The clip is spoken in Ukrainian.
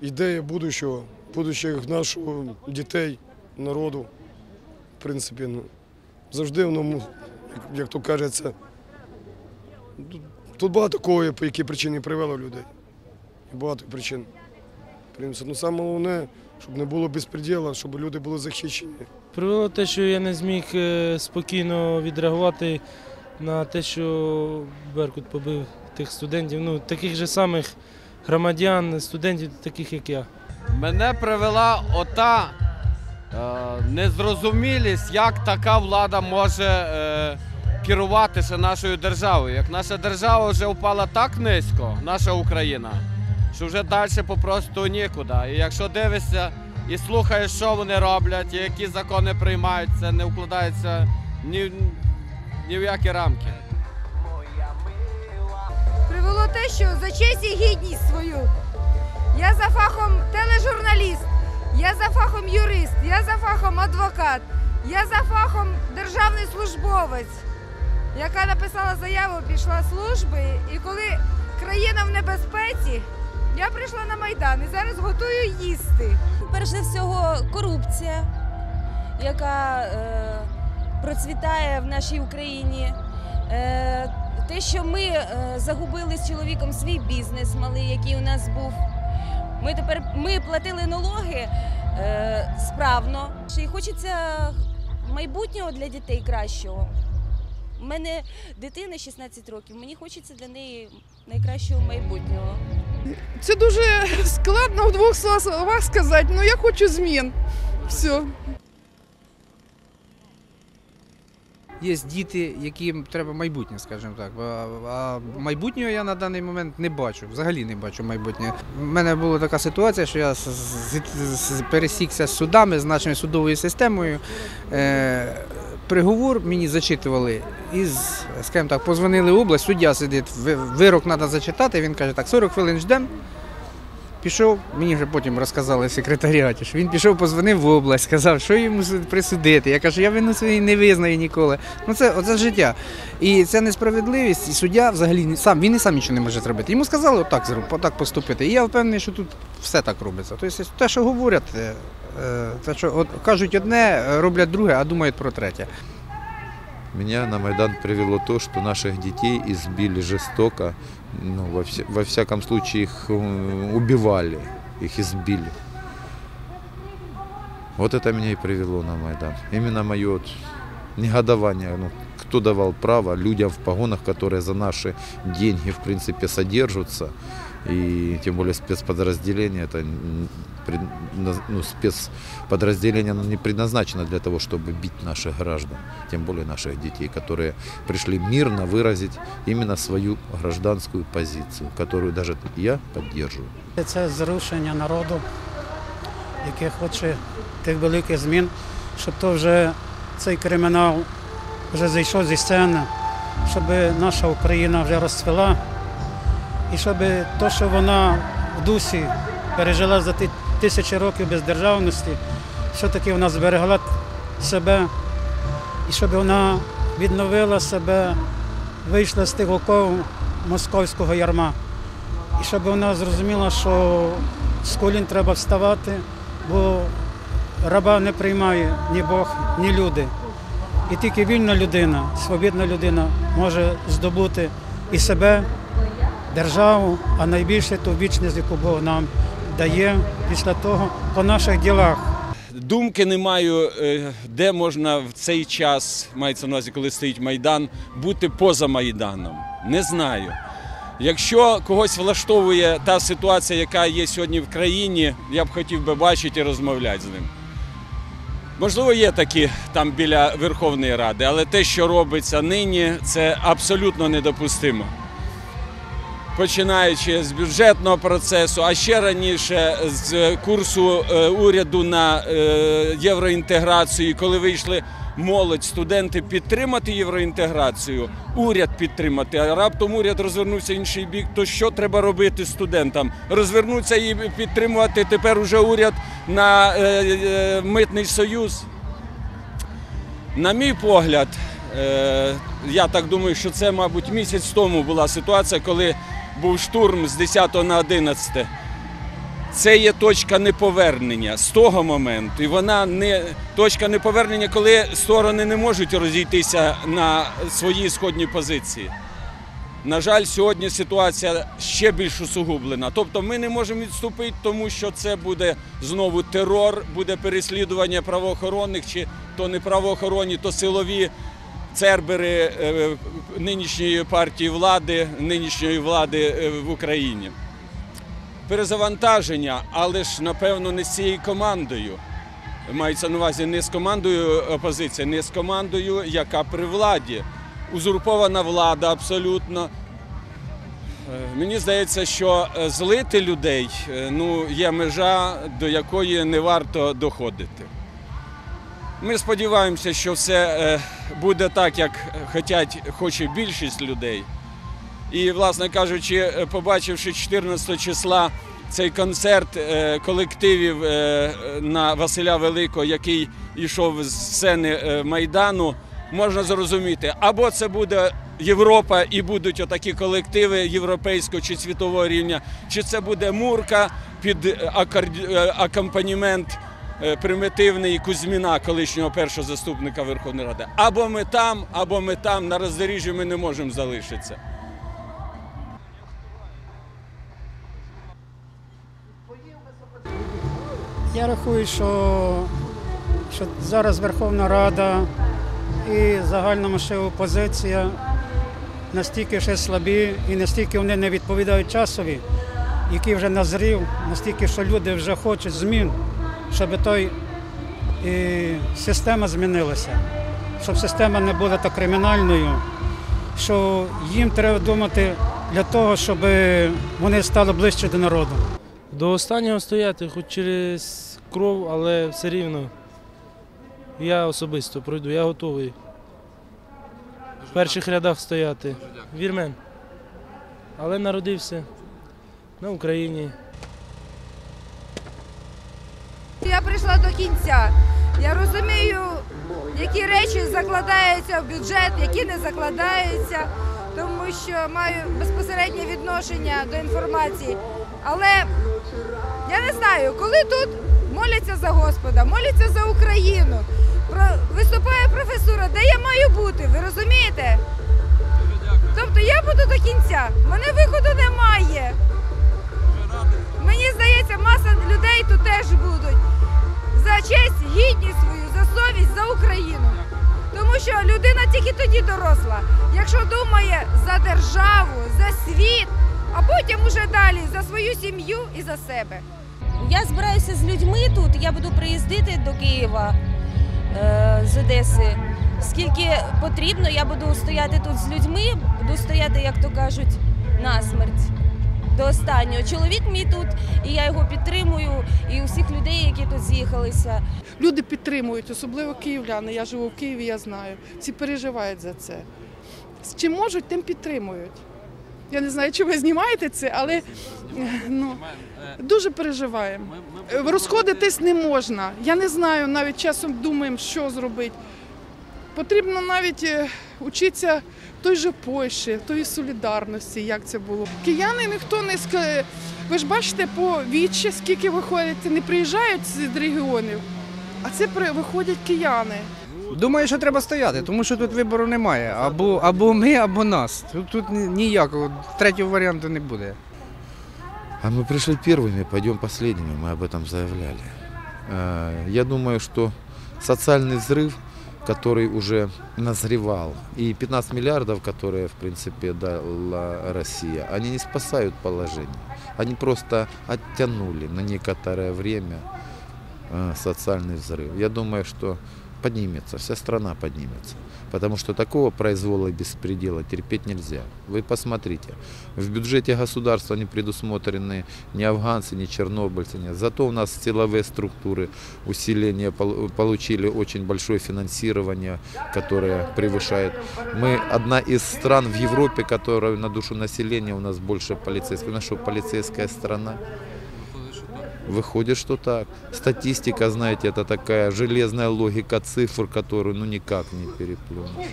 ідея будущого, будущих нашого дітей, народу. В принципі, ну, завжди воно, як, то кажеться, тут- багато кого по які причини привело людей. І багато причин. Ну, саме головне, щоб не було безпреділу, щоб люди були захищені. Привело те, що я не зміг е, спокійно відреагувати на те, що Беркут побив тих студентів, ну таких же самих громадян, студентів, таких як я. Мене привела ота е, незрозумілість, як така влада може е, керувати нашою державою. Як наша держава вже впала так низько, наша Україна, що вже далі попросту нікуди. І якщо дивишся і слухаєш, що вони роблять, які закони приймають, це не вкладається ні, ні в які рамки. Те, що за честь і гідність свою. Я за фахом тележурналіст, я за фахом юрист, я за фахом адвокат, я за фахом державний службовець, яка написала заяву, пішла служби. І коли країна в небезпеці, я прийшла на Майдан і зараз готую їсти. Перш за всього, корупція, яка е, процвітає в нашій Україні. Е, те, що ми е, загубили з чоловіком свій бізнес малий, який у нас був. Ми тепер ми платили налоги е, справно. І хочеться майбутнього для дітей кращого. У мене дитина 16 років, мені хочеться для неї найкращого майбутнього. Це дуже складно в двох словах сказати, але я хочу змін. Все. Є діти, яким треба майбутнє, скажімо так. А, майбутнього я на даний момент не бачу, взагалі не бачу майбутнє. У мене була така ситуація, що я пересікся з судами, з нашою судовою системою. Е, приговор мені зачитували із, скажімо так, позвонили в область, суддя сидить, вирок треба зачитати. Він каже, так, 40 хвилин ждемо. Пішов, мені вже потім розказали в секретаріаті, що він пішов, позвонив в область, сказав, що йому присудити. Я кажу, я вину свої не визнаю ніколи. Ну це оце життя. І це несправедливість, і суддя взагалі сам він і сам нічого не може зробити. Йому сказали отак зроб, отак поступити. І я впевнений, що тут все так робиться. Тобто те, що говорять, е, е, те, що от, кажуть одне, роблять друге, а думають про третє. Меня на Майдан привело то, что наших детей избили жестоко, ну, во, вся- во всяком случае их э, убивали, их избили. Вот это меня и привело на Майдан. Именно мое вот негодование, ну, кто давал право людям в погонах, которые за наши деньги, в принципе, содержатся, и тем более спецподразделение, это м, предна- ну, спецподразделение оно не предназначено для того, чтобы бить наших граждан, тем более наших детей, которые пришли мирно выразить именно свою гражданскую позицию, которую даже я поддерживаю. Це зрушення народу, яке хоче тих великих змін, щоб то вже цей кримінал вже зайшов зі сцени, щоб наша Україна вже розцвіла, і щоб то, що вона в дусі пережила за тисячі років бездержавності, все-таки вона зберегла себе, і щоб вона відновила себе, вийшла з тих оков московського ярма. І щоб вона зрозуміла, що з колін треба вставати, бо раба не приймає ні Бог, ні люди. І тільки вільна людина, свобідна людина може здобути і себе, державу, а найбільше ту вічність, яку Бог нам дає після того по наших ділах. Думки не маю, е, де можна в цей час, мається на увазі, коли стоїть Майдан, бути поза Майданом. Не знаю. Якщо когось влаштовує та ситуація, яка є сьогодні в країні, я б хотів би бачити і розмовляти з ним. Можливо, є такі там біля Верховної Ради, але те, що робиться нині, це абсолютно недопустимо. Починаючи з бюджетного процесу, а ще раніше з курсу е, уряду на е, євроінтеграцію, коли вийшли молодь, студенти підтримати євроінтеграцію, уряд підтримати, а раптом уряд розвернувся в інший бік, то що треба робити студентам? Розвернутися і підтримувати тепер уже уряд на е, митний союз. На мій погляд, я так думаю, що це, мабуть, місяць тому була ситуація, коли був штурм з 10 на 11. це є точка неповернення з того моменту. І вона не точка неповернення, коли сторони не можуть розійтися на свої сходні позиції. На жаль, сьогодні ситуація ще більш усугублена. Тобто ми не можемо відступити, тому що це буде знову терор, буде переслідування правоохоронних, чи то не правоохоронні, то силові цербери е, нинішньої партії влади, нинішньої влади е, в Україні. Перезавантаження, але ж напевно не з цією командою. Мається на увазі не з командою опозиції, не з командою, яка при владі. Узурпована влада абсолютно. Е, Мені здається, що злити людей ну, є межа, до якої не варто доходити. Ми сподіваємося, що все е, буде так, як хотять, хоче більшість людей. І, власне кажучи, е, побачивши 14 числа цей концерт е, колективів на Василя Великого, який йшов з сцени Майдану, можна зрозуміти, або це буде Європа і будуть отакі колективи європейського чи світового рівня, чи це буде Мурка під акомпанімент примітивний Кузьміна, колишнього першого заступника Верховної Ради. Або ми там, або ми там, на роздоріжжі ми не можемо залишитися. Я рахую, що, що зараз Верховна Рада і загальна ще опозиція настільки ще слабі і настільки вони не відповідають часові, який вже назрів, настільки, що люди вже хочуть змін, щоб той і система змінилася, щоб система не була так кримінальною, що їм треба думати для того, щоб вони стали ближче до народу. До останнього стояти, хоч через кров, але все рівно. Я особисто пройду, я готовий. В перших рядах стояти. Вірмен. Але народився на Україні. Я прийшла до кінця. Я розумію, які речі закладаються в бюджет, які не закладаються, тому що маю безпосереднє відношення до інформації. Але я не знаю, коли тут моляться за Господа, моляться за Україну, виступає професура, де я маю бути, ви розумієте? Тобто я буду до кінця, мене виходу немає. Що людина тільки тоді доросла, якщо думає за державу, за світ, а потім уже далі за свою сім'ю і за себе. Я збираюся з людьми тут. Я буду приїздити до Києва е, з Одеси. Скільки потрібно, я буду стояти тут з людьми, буду стояти, як то кажуть, насмерть до останнього. Чоловік мій тут, і я його підтримую, і усіх людей, які тут з'їхалися. Люди підтримують, особливо київляни. Я живу в Києві, я знаю. Всі переживають за це. З чим можуть, тим підтримують. Я не знаю, чи ви знімаєте це, але е, ну, дуже переживаємо. Е, Розходитись не можна. Я не знаю, навіть часом думаємо, що зробити. Потрібно навіть е, учитися той же Польщі, тої солідарності, як це було. Кияни ніхто не скаже. Ви ж бачите по вічі, скільки виходить, не приїжджають з регіонів, а це при- виходять кияни. Думаю, що треба стояти, тому що тут вибору немає. Або, або ми, або нас. Тут, тут ні- ніякого третього варіанту не буде. А мы пришли первыми, пойдем последними, мы об этом заявляли. Э, Я думаю, что социальный взрыв, который уже назревал, и 15 миллиардов, которые, в принципе, дала Россия, они не спасают положение. Они просто оттянули на некоторое время э, социальный взрыв. Я думаю, что поднимется, вся страна поднимется. Потому что такого произвола и беспредела терпеть нельзя. Вы посмотрите, в бюджете государства не предусмотрены ни афганцы, ни чернобыльцы. Нет. Зато у нас силовые структуры усиления пол- получили очень большое финансирование, которое превышает. Мы одна из стран в Европе, которая на душу населения у нас больше полицейских. У нас что, полицейская страна? Выходит, что так. Статистика, знаете, это такая железная логика цифр, которую ну никак не переплюнуть.